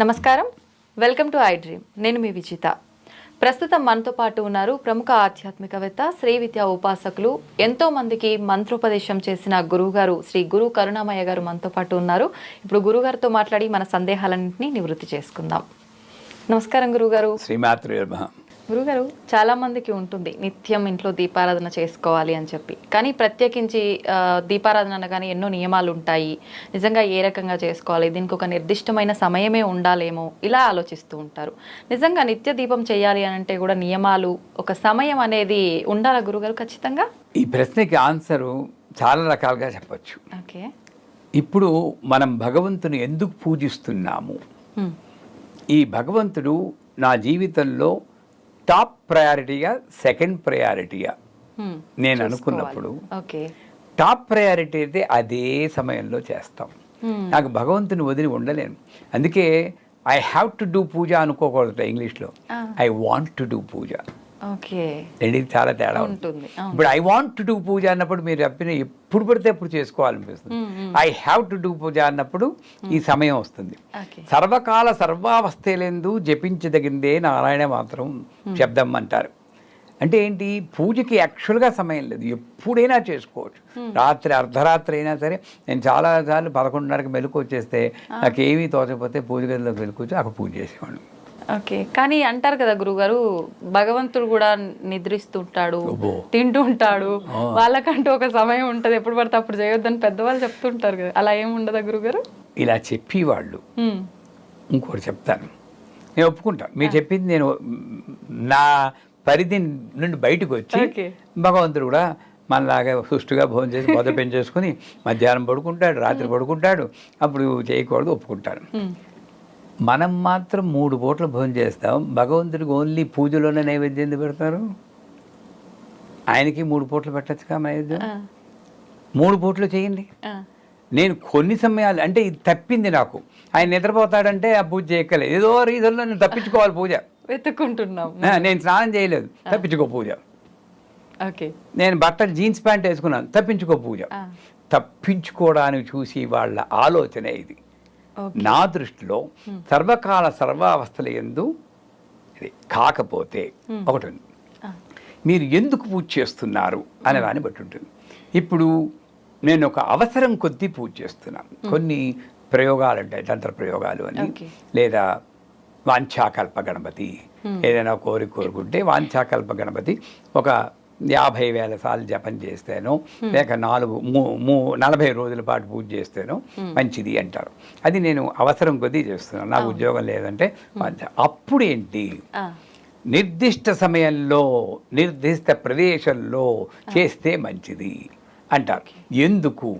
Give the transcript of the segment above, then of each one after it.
నమస్కారం. Welcome to I dream. నేను మీ విజిత. ప్రస్తుతం మనతో పాటు ఉన్నారు ప్రముఖ ఆధ్యాత్మికవేత్త శ్రీ విద్యా ఉపాసకులు ఎంతో మందికి మంత్రోపదేశం చేసిన గురువుగారు శ్రీ గురు కరుణామయ్య గారు మనతో పాటు ఉన్నారు. ఇప్పుడు గురుగారితో మాట్లాడి మన సందేహాలన్నింటినీ నివృత్తి చేసుకుందాం. నమస్కారం గురుగారు శ్రీమాతృ గురుగారు చాలా మందికి ఉంటుంది నిత్యం ఇంట్లో దీపారాధన చేసుకోవాలి అని చెప్పి. కానీ ప్రత్యేకించి దీపారాధన అనగానే ఎన్నో నియమాలు ఉంటాయి నిజంగా ఏ రకంగా చేసుకోవాలి? దీనికి ఒక నిర్దిష్టమైన సమయమే ఉండాలేమో? ఇలా ఆలోచిస్తూ ఉంటారు. నిజంగా నిత్య దీపం చేయాలి అని అంటే కూడా నియమాలు ఒక సమయం అనేది ఉండాలా గురుగారు ఖచ్చితంగా? ఈ ప్రశ్నకి ఆన్సరు చాలా రకాలుగా చెప్పచ్చు. ఓకే. ఇప్పుడు మనం భగవంతుని ఎందుకు పూజిస్తున్నాము. ఈ భగవంతుడు నా జీవితంలో టాప్ ప్రయారిటీగా సెకండ్ ప్రయారిటీగా హ్మ్. నేను అనుకున్నప్పుడు టాప్ ప్రయారిటీ అయితే అదే సమయంలో చేస్తాం. హ్మ్. నాకు భగవంతుని వదిలి ఉండలేను. అందుకే I have to do puja అనుకోకూడదు ఇంగ్లీష్లో. I want to do puja. రెండింటికి చాలా తేడా ఉంటుంది. ఇప్పుడు I want to do puja అన్నప్పుడు మీరు చెప్పిన ఎప్పుడు పడితే ఎప్పుడు చేసుకోవాలనిపిస్తుంది. I have to do puja అన్నప్పుడు ఈ సమయం వస్తుంది. సర్వకాల సర్వావస్థలందు జపించదగిందే నారాయణ మాత్రం శబ్దం అంటారు అంటే ఏంటి? పూజకి యాక్చువల్గా సమయం లేదు. ఎప్పుడైనా చేసుకోవచ్చు. రాత్రి అర్ధరాత్రి అయినా సరే నేను చాలాసార్లు పదకొండున్నరకి మెలకు వచ్చేస్తే నాకేమీ తోచకపోతే పూజ గదిలోకి వెళ్ళుకొచ్చి అక్కడ పూజ చేసేవాడు ఓకే. కానీ అంటారు కదా గురుగారు భగవంతుడు కూడా నిద్రిస్తుంటాడు అబ్బో. తింటూ ఉంటాడు. వాళ్ళకంటూ ఒక సమయం ఉంటది. ఎప్పుడు పడితే అప్పుడు చేయొద్దని పెద్దవాళ్ళు చెప్తుంటారు కదా. అలా ఏం ఉండదా గురుగారు? ఇలా చెప్పేవాళ్ళు. హ్మ్. ఇంకోటి చెప్తాను. నేను ఒప్పుకుంటాను మీరు చెప్పింది నేను నా పరిధి నుండి బయటకు వచ్చి. భగవంతుడు కూడా మనలాగా సుష్టుగా భోజనం చేసి మొదలు పెంచేసుకుని మధ్యాహ్నం పడుకుంటాడు రాత్రి పడుకుంటాడు. అప్పుడు చేయకూడదు ఒప్పుకుంటాను. మనం మాత్రం మూడు పూటలు భోజనం చేస్తాం. భగవంతుడికి ఓన్లీ పూజలోనే నైవేద్యం ఎందుకు పెడతారు? ఆయనకి మూడు పూటలు పెట్టచ్చుగా నైవేద్యం? మూడు పూటలు చేయండి. నేను కొన్ని సమయాలు అంటే ఇది తప్పింది నాకు. ఆయన నిద్రపోతాడంటే ఆ పూజ చేయక్కలేదు ఏదో రీజన్లో నేను తప్పించుకోవాలి పూజ. వెతుక్కుంటున్నాం. నేను స్నానం చేయలేదు. తప్పించుకో పూజ. ఓకే. నేను బట్టలు జీన్స్ ప్యాంట్ వేసుకున్నాను. తప్పించుకో పూజ. తప్పించుకోవడానికి చూసి వాళ్ళ ఆలోచన ఇది. నా దృష్టిలో సర్వకాల సర్వావస్థల ఎందు ఇది కాకపోతే ఒకటి ఉంది. మీరు ఎందుకు పూజ చేస్తున్నారు అనే దాన్ని బట్టి ఉంటుంది. ఇప్పుడు నేను ఒక అవసరం కొద్దీ పూజ చేస్తున్నాను కొన్ని ప్రయోగాలు ఉంటాయి తంత్ర ప్రయోగాలు అని. లేదా వాంఛాకల్ప గణపతి. ఏదైనా కోరిక కోరుకుంటే వాంఛాకల్ప గణపతి ఒక యాభై వేల సార్లు జపం చేస్తేనో లేక నాలుగు మూ నలభై రోజుల పాటు పూజ చేస్తేనో మంచిది అంటారు. అది నేను అవసరం కొద్దీ చేస్తున్నాను. నాకు ఉద్యోగం లేదంటే అప్పుడు ఏంటి నిర్దిష్ట సమయంలో నిర్దిష్ట ప్రదేశంలో చేస్తే మంచిది అంటారు. ఎందుకు?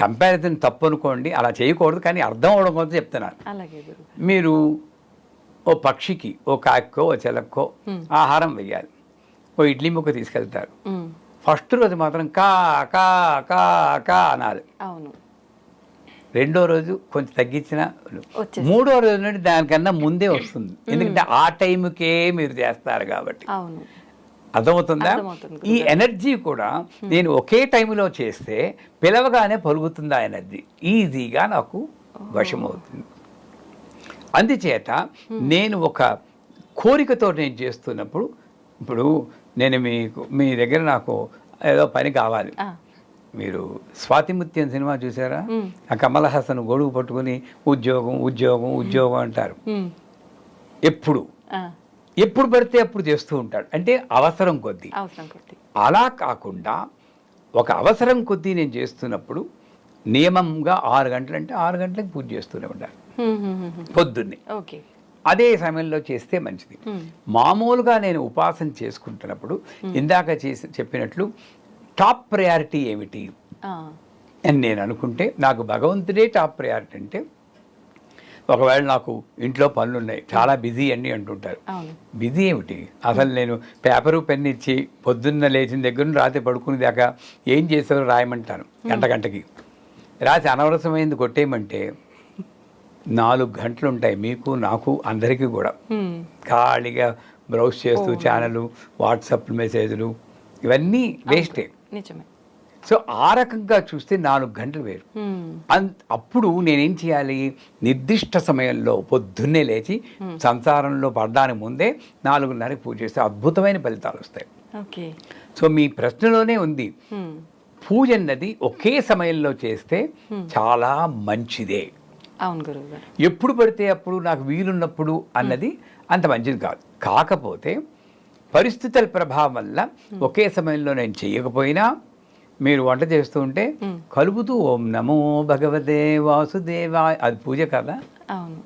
కంపారిజన్ తప్పు అనుకోండి అలా చేయకూడదు కానీ అర్థం అవడం కోసం చెప్తున్నాను. మీరు ఓ పక్షికి ఓ కాక్కో ఓ చెలక్కో ఆహారం వేయాలి ఓ ఇడ్లీ ముక్క తీసుకెళ్తారు. ఫస్ట్ రోజు మాత్రం కా కా కా కా అనాలి. అవును. రెండో రోజు కొంచెం తగ్గించిన. మూడో రోజు నుండి దానికన్నా ముందే వస్తుంది. ఎందుకంటే ఆ టైంకే మీరు చేస్తారు కాబట్టి. అర్థమవుతుందా? ఈ ఎనర్జీ కూడా నేను ఒకే టైంలో చేస్తే పిలవగానే పలుకుతుంది ఆ ఎనర్జీ? ఈజీగా నాకు వశమవుతుంది. అందుచేత నేను ఒక కోరికతో నేను చేస్తున్నప్పుడు ఇప్పుడు నేను మీకు మీ దగ్గర నాకు ఏదో పని కావాలి. మీరు స్వాతిముత్యం సినిమా చూసారా. ఆ కమల్ హాసన్ గొడుగు పట్టుకుని ఉద్యోగం ఉద్యోగం ఉద్యోగం అంటారు. ఎప్పుడు? ఎప్పుడు పడితే అప్పుడు చేస్తూ ఉంటాడు. అంటే అవసరం కొద్దీ. అవసరం కొద్ది. అలా కాకుండా ఒక అవసరం కొద్దీ నేను చేస్తున్నప్పుడు నియమంగా ఆరు గంటలు అంటే ఆరు గంటలకు పూజ చేస్తూనే ఉండాలి. పొద్దున్నే. ఓకే. అదే సమయంలో చేస్తే మంచిది. మామూలుగా నేను ఉపాసన చేసుకుంటున్నప్పుడు ఇందాక చేసి చెప్పినట్లు టాప్ ప్రయారిటీ ఏమిటి? అని నేను అనుకుంటే నాకు భగవంతుడే టాప్ ప్రయారిటీ అంటే ఒకవేళ నాకు ఇంట్లో పనులు ఉన్నాయి చాలా బిజీ అన్ని అంటుంటారు. బిజీ ఏమిటి? అసలు నేను పేపరు పెన్ ఇచ్చి పొద్దున్న లేచిన దగ్గర రాత్రి పడుకునే దాకా ఏం చేసారో రాయమంటాను గంట గంటకి. రాసి అనవసరమైంది కొట్టేయమంటే నాలుగు గంటలు ఉంటాయి మీకు నాకు అందరికీ కూడా. ఖాళీగా బ్రౌజ్ చేస్తూ ఛానల్ వాట్సాప్ మెసేజ్లు ఇవన్నీ వేస్టే. నిజమే. సో ఆ రకంగా చూస్తే నాలుగు గంటలు వేరు. అప్పుడు నేనేం చేయాలి? నిర్దిష్ట సమయంలో పొద్దున్నే లేచి సంసారంలో పడడానికి ముందే నాలుగున్నరకి పూజ చేస్తే అద్భుతమైన ఫలితాలు వస్తాయి. ఓకే. సో మీ ప్రశ్నలోనే ఉంది. పూజ అన్నది ఒకే సమయంలో చేస్తే చాలా మంచిదే. అవును గురువు గారు. ఎప్పుడు పడితే అప్పుడు నాకు వీలున్నప్పుడు అన్నది అంత మంచిది కాదు. కాకపోతే పరిస్థితుల ప్రభావం వల్ల ఒకే సమయంలో నేను చేయకపోయినా మీరు వంట చేస్తూ ఉంటే కలుపుతూ ఓం నమో భగవతే వాసుదేవా అది పూజ కదా? అవును.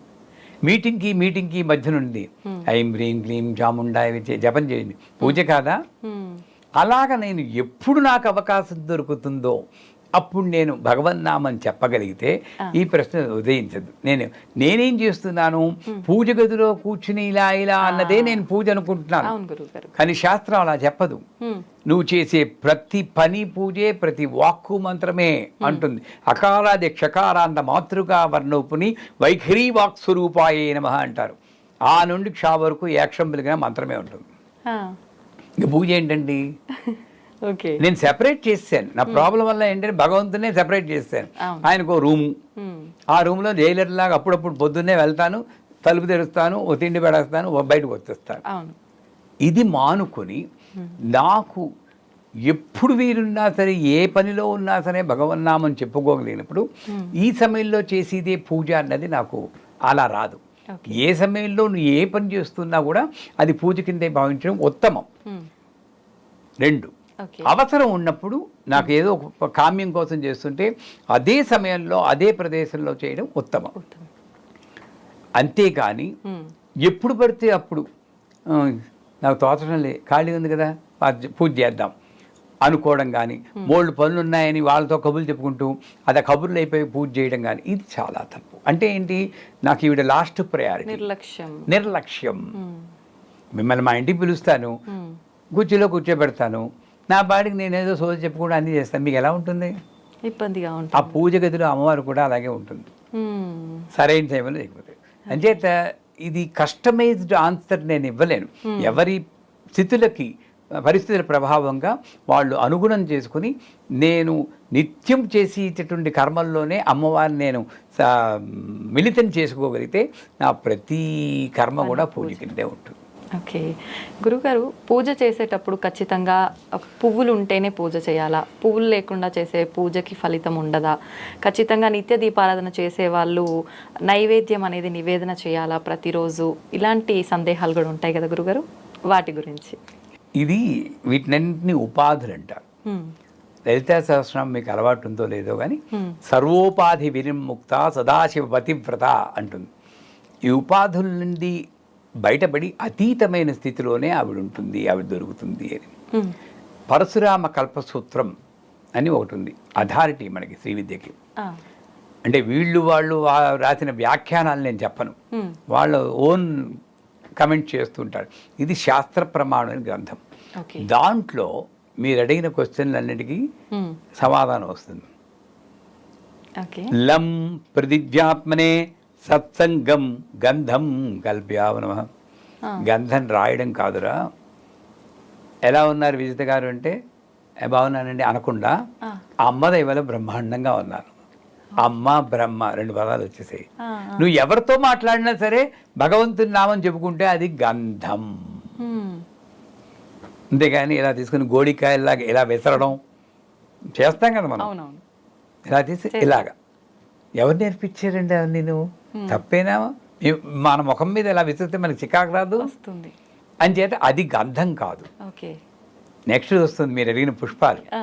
మీటింగ్కి మీటింగ్కి మధ్య నుండి ఐం హ్రీం క్లీం చాముండాయ జపం చేయండి. పూజ కాదా. అలాగ నేను ఎప్పుడు నాకు అవకాశం దొరుకుతుందో అప్పుడు నేను భగవన్నామని చెప్పగలిగితే ఈ ప్రశ్న ఉదయించదు. నేను నేనేం చేస్తున్నాను? పూజ గదిలో కూర్చుని ఇలా ఇలా అన్నదే నేను పూజ అనుకుంటున్నాను. కానీ శాస్త్రం అలా చెప్పదు. నువ్వు చేసే ప్రతి పని పూజే ప్రతి వాక్కు మంత్రమే అంటుంది. అకారాది క్షకారాంత మాతృగా వర్ణోపుని వైఖరి వాక్ స్వరూపాయే నమ అంటారు. ఆ నుండి క్షా వరకు ఏక్షంబులుగా మంత్రమే ఉంటుంది. ఇంక పూజ ఏంటండి? నేను సెపరేట్ చేశాను. నా ప్రాబ్లం వల్ల ఏంటంటే భగవంతునే సెపరేట్ చేశాను. ఆయనకు రూము. మ్మ్. ఆ రూమ్లో జైలర్ లాగా అప్పుడప్పుడు పొద్దున్నే వెళ్తాను తలుపు తెరుస్తాను ఓ తిండి పెడేస్తాను ఓ బయటకు వచ్చేస్తాను. ఇది మానుకొని నాకు ఎప్పుడు వీరున్నా సరే ఏ పనిలో ఉన్నా సరే భగవన్నామని చెప్పుకోగలిగినప్పుడు ఈ సమయంలో చేసేదే పూజ అన్నది నాకు అలా రాదు. ఏ సమయంలో నువ్వు ఏ పని చేస్తున్నా కూడా అది పూజ కిందే భావించడం ఉత్తమం. రెండు అవసరం ఉన్నప్పుడు నాకు ఏదో ఒక కామ్యం కోసం చేస్తుంటే అదే సమయంలో అదే ప్రదేశంలో చేయడం ఉత్తమం. అంతేకాని. ఎప్పుడు పడితే అప్పుడు "ఆ, నాకు తోచడం లే ఖాళీ ఉంది కదా పూజ చేద్దాం అనుకోవడం కానీ బోల్డ్ పనులు ఉన్నాయని వాళ్ళతో కబుర్లు చెప్పుకుంటూ అది ఆ కబుర్లు అయిపోయి పూజ చేయడం కానీ ఇది చాలా తప్పు. అంటే ఏంటి? నాకు ఈవిడ లాస్ట్ ప్రయారిటీ నిర్లక్ష్యం. నిర్లక్ష్యం. మ్మ్. మిమ్మల్ని మా ఇంటికి పిలుస్తాను. కుర్చీలో కూర్చోబెడతాను. నా బాడికి నేనేదో సోది చెప్పుకోవడం అన్నీ చేస్తాను మీకు ఎలా ఉంటుంది? ఇబ్బందిగా ఆ ఉంటుంది పూజ గదిలో అమ్మవారు కూడా అలాగే ఉంటుంది. సరైన టైంలో లేకపోతే. అంచేత ఇది కస్టమైజ్డ్ ఆన్సర్ నేను ఇవ్వలేను. ఎవరి స్థితులకి పరిస్థితుల ప్రభావంగా వాళ్ళు అనుగుణం చేసుకుని నేను నిత్యం చేసేటటువంటి కర్మల్లోనే అమ్మవారిని నేను మిళితం చేసుకోగలిగితే నా ప్రతి కర్మ కూడా పూజ కిందే ఉంటుంది. ఓకే. గురుగారు పూజ చేసేటప్పుడు ఖచ్చితంగా పువ్వులు ఉంటేనే పూజ చేయాలా? పువ్వులు లేకుండా చేసే పూజకి ఫలితం ఉండదా? ఖచ్చితంగా నిత్య దీపారాధన చేసే వాళ్ళు నైవేద్యం అనేది నివేదన చేయాలా ప్రతిరోజు? ఇలాంటి సందేహాలు కూడా ఉంటాయి కదా గురుగారు? వాటి గురించి. ఇది వీటినన్నింటినీ ఉపాధులు అంటారు. లలితా సహస్రం మీకు అలవాటు ఉందో లేదో కానీ. సర్వోపాధి వినిముక్త సదాశివ పతివ్రత అంటుంది. ఈ ఉపాధుల నుండి బయటపడి అతీతమైన స్థితిలోనే ఆవిడ ఉంటుంది ఆవిడ దొరుకుతుంది అని. పరశురామ కల్పసూత్రం అని ఒకటి ఉంది అథారిటీ మనకి శ్రీ విద్యకి. అంటే వీళ్ళు వాళ్ళు రాసిన వ్యాఖ్యానాలు నేను చెప్పను. వాళ్ళ ఓన్ కమెంట్ చేస్తుంటారు ఇది శాస్త్ర ప్రమాణమైన గ్రంథం దాంట్లో మీరు అడిగిన క్వశ్చన్లన్నిటికీ. సమాధానం వస్తుంది లం ప్రతిజ్ఞాత్మనే సత్సంగం గంధం కల్ప్యావనమ. గంధం రాయడం కాదురా. ఎలా ఉన్నారు విజిత గారు అంటే "ఏ, బాగున్నానండి అనకుండా. అమ్మ దైవల బ్రహ్మాండంగా ఉన్నాను అమ్మ బ్రహ్మ రెండు పదాలు వచ్చేసాయి. నువ్వు ఎవరితో మాట్లాడినా సరే భగవంతుని నామం చెప్పుకుంటే అది గంధం. అంతేగాని ఇలా తీసుకుని గోడికాయల్లాగా ఇలా విసరడం చేస్తాం కదా మనం. ఇలా తీసి ఇలాగా. ఎవరు నేర్పించారండి అవన్నీ నువ్వు? తప్పేనా? మన ముఖం మీద ఇలా విసిరితే మనకి చికాకు రాదు? వస్తుంది. అని చేత అది గంధం కాదు. ఓకే. నెక్స్ట్ వస్తుంది మీరు అడిగిన పుష్పాలు.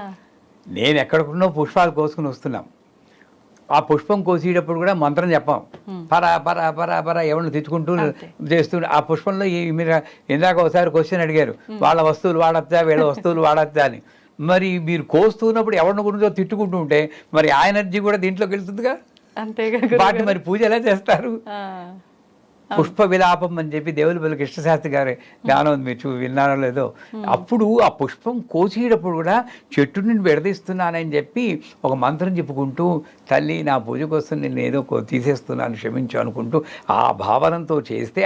నేను ఎక్కడికున్నో పుష్పాలు కోసుకుని వస్తున్నాం. ఆ పుష్పం కోసేటప్పుడు కూడా మంత్రం చెప్పాం. పర పర పర పర ఎవరిని తిట్టుకుంటూ అంతే. చేస్తూ ఆ పుష్పంలో మీరు ఇందాక ఒకసారి క్వశ్చన్ అడిగారు. వాళ్ళ వస్తువులు వాడచ్చా? వీళ్ళ వస్తువులు వాడచ్చా అని. మరి మీరు కోస్తున్నప్పుడు ఎవరిని గురించో తిట్టుకుంటూ ఉంటే మరి ఆ ఎనర్జీ కూడా దీంట్లోకి వెళ్తుందిగా? అంతేగా వాటిని. మరి పూజ ఎలా చేస్తారు. పుష్ప విలాపం అని చెప్పి దేవులపల్లి కృష్ణశాస్త్రి గారి గానం మీరు చూ విన్నారో లేదో. అప్పుడు ఆ పుష్పం కోసేటప్పుడు కూడా చెట్టు నుండి విడదీస్తున్నానని చెప్పి ఒక మంత్రం చెప్పుకుంటూ తల్లి నా పూజకు వస్తుంది నేను ఏదో తీసేస్తున్నాను క్షమించు అనుకుంటూ ఆ భావనతో చేస్తే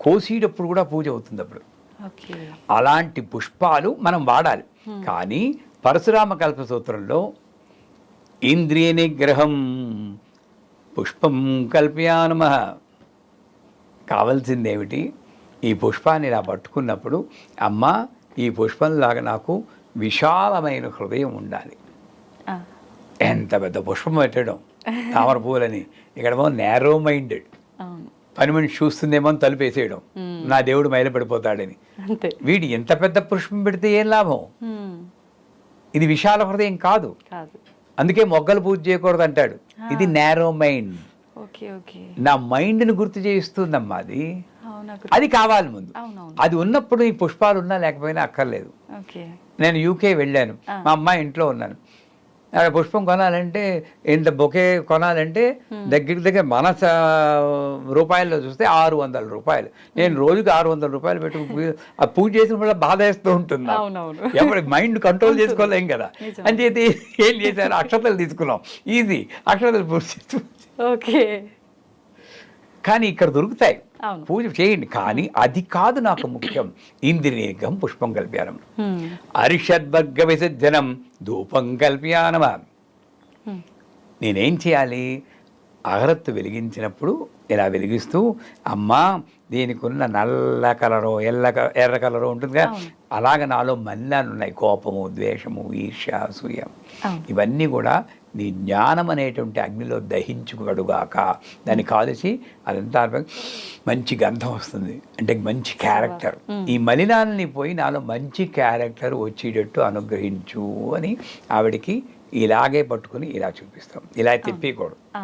కోసేటప్పుడు కూడా పూజ అవుతుంది అప్పుడు. అలాంటి పుష్పాలు మనం వాడాలి. కానీ పరశురామ కల్ప సూత్రంలో ఇంద్రియ నిగ్రహం పుష్పం కల్పయానమ కావాల్సిందేమిటి? ఈ పుష్పాన్ని ఇలా పట్టుకున్నప్పుడు అమ్మ ఈ పుష్పంలాగా నాకు విశాలమైన హృదయం ఉండాలి. ఎంత పెద్ద పుష్పం పెట్టడం. తామర పూలని. ఇక్కడేమో నేరో మైండెడ్ పని మనిషి చూస్తుందేమో అని తలుపేసేయడం. నా దేవుడు మైల పడిపోతాడని. వీడు ఎంత పెద్ద పుష్పం పెడితే ఏం లాభం? ఇది విశాల హృదయం కాదు. అందుకే మొగ్గలు పూజ చేయకూడదు అంటాడు. ఇది నేరో మైండ్ ఓకే ఓకే. నా మైండ్ని గుర్తు చేయిస్తుందమ్మా అది. అది కావాలి ముందు. అది ఉన్నప్పుడు ఈ పుష్పాలు ఉన్నా లేకపోయినా అక్కర్లేదు. నేను యూకే వెళ్ళాను. మా అమ్మాయి ఇంట్లో ఉన్నాను. అక్కడ పుష్పం కొనాలంటే ఇంత బొకే కొనాలంటే దగ్గర దగ్గర మన రూపాయల్లో చూస్తే ఆరు వందల రూపాయలు. నేను రోజుకి ఆరు వందల రూపాయలు పెట్టి ఆ పూజ చేసినప్పుడు బాధ వేస్తూ ఉంటుంది. ఎవరి మైండ్ కంట్రోల్ చేసుకోలేం కదా. అని చెప్పి ఏం చేశారు? అక్షతలు తీసుకున్నాం. ఈజీ అక్షతలు పూజ ఓకే. కానీ ఇక్కడ దొరుకుతాయి. పూజ చేయండి. కానీ అది కాదు నాకు ముఖ్యం. ఇంద్రియగం పుష్పం కల్ప్యానం అరిషద్వర్గ విసర్జనం ధూపం కల్ప్యానమ నేనేం చేయాలి? అగరత్తు వెలిగించినప్పుడు ఇలా వెలిగిస్తూ అమ్మా దీనికి ఉన్న నల్ల కలరు ఎల్ల ఎర్ర కలరు ఉంటుంది కదా అవును. అలాగ నాలో మల్లాలు ఉన్నాయి కోపము ద్వేషము ఈర్ష్య అసూయ. ఇవన్నీ కూడా నీ జ్ఞానం అనేటువంటి అగ్నిలో దహించుకడుగాక దాన్ని కాల్చి అదంతా మంచి గంధం వస్తుంది. అంటే మంచి క్యారెక్టర్ ఈ మలినాలని పోయి నాలో మంచి క్యారెక్టర్ వచ్చేటట్టు అనుగ్రహించు అని ఆవిడికి ఇలాగే పట్టుకుని ఇలా చూపిస్తాం. ఇలా తిప్పకూడదు ఆ,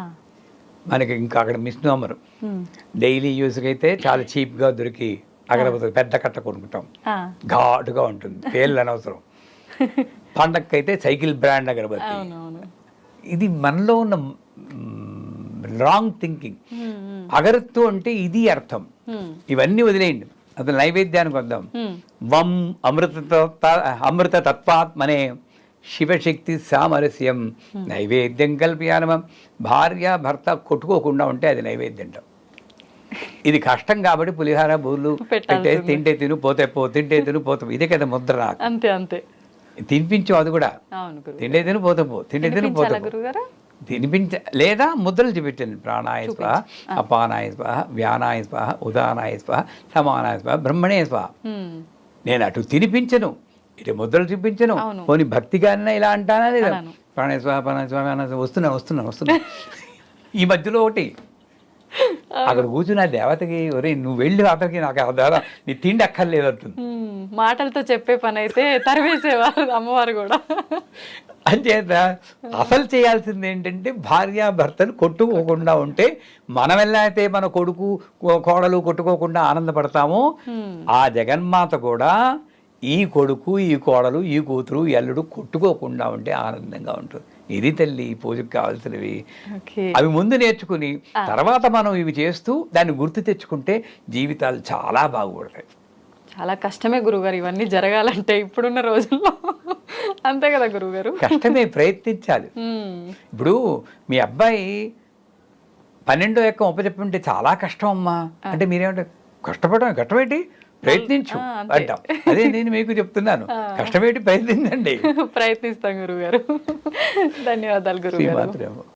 మనకి ఇంకా అక్కడ మిస్నోమర్ హ్మ్, డైలీ యూస్కి అయితే చాలా చీప్గా దొరికి అగరబత్తులు పెద్ద కట్ట కొనుక్కుంటాం. ఘాటుగా ఉంటుంది. పేర్లు అనవసరం. పండక్కైతే సైకిల్ బ్రాండ్ అగరబత్తి. ఇది మనలో ఉన్న రాంగ్ థింకింగ్ హ్మ్, హ్మ్, అగరత్తు అంటే ఇది అర్థం. హ్మ్, ఇవన్నీ వదిలేయండి. అసలు నైవేద్యానికి వద్దాం. వం అమృత అమృత తత్వాత్మనే శివశక్తి సామరస్యం. నైవేద్యం కల్పయానమం. భార్య భర్త కొట్టుకోకుండా ఉంటే అది నైవేద్యం ఇది కష్టం కాబట్టి పులిహార బూర్లు పెట్టే. తింటే తిను పోతే పో తింటే తిను పోతే. ఇదే కదా ముద్ర అంతే అంతే. తినిపించు అది కూడా. అవును గురు తిండే తిను పోతే పో. తిండే తిను పోతే తినిపించాలా పో. గురుగారు? తినిపించ లేదా ముద్రలు చూపించండి. ప్రాణాయ స్వాహ అపానాయ స్వాహ వ్యానాయ స్వాహ ఉదానాయ స్వాహ సమానాయ స్వాహ బ్రహ్మణే స్వాహ నేను అటు తినిపించను ఇటు ముద్రలు చూపించను. పోనీ భక్తిగానే ఇలా అంటానా లేదా. ప్రాణాయ స్వాహ ప్రాణాయ స్వాహ వస్తున్నా వస్తున్నా వస్తున్నా. ఈ మధ్యలో ఒకటి అక్కడ కూర్చున్న దేవతకి ఒరే నువ్వు వెళ్ళి అతనికి నాకు ద్వారా నీ తిండి అక్కర్లేదు అంటుంది. మాటలతో చెప్పే పని అయితే తరివేసేవారు అమ్మవారు కూడా. అంచేత అసలు చేయాల్సింది ఏంటంటే భార్యాభర్తలు కొట్టుకోకుండా ఉంటే మనం ఎలా అయితే మన కొడుకు కోడలు కొట్టుకోకుండా ఆనందపడతామో ఆ జగన్మాత కూడా ఈ కొడుకు ఈ కోడలు ఈ కూతురు ఈ అల్లుడు కొట్టుకోకుండా ఉంటే ఆనందంగా ఉంటుంది. ఇది తల్లి ఈ పూజకు కావాల్సినవి. అవి ముందు నేర్చుకుని తర్వాత మనం ఇవి చేస్తూ దాన్ని గుర్తు తెచ్చుకుంటే జీవితాలు చాలా బాగుపడతాయి. చాలా కష్టమే గురుగారు ఇవన్నీ జరగాలంటే ఇప్పుడున్న రోజుల్లో. అంతే కదా గురుగారు కష్టమే ప్రయత్నించాలి. ఇప్పుడు మీ అబ్బాయి పన్నెండో యొక్క ఉపచెప్పుంటే చాలా కష్టం అమ్మా. అంటే మీరేమంటారు? కష్టపడడం కష్టమేంటి? ప్రయత్నించు. అంటాం. అదే నేను మీకు చెప్తున్నాను. కష్టమేంటి ప్రయత్నించండి. ప్రయత్నిస్తాం గురుగారు ధన్యవాదాలు గురుగారు శ్రీమాత్రేమో.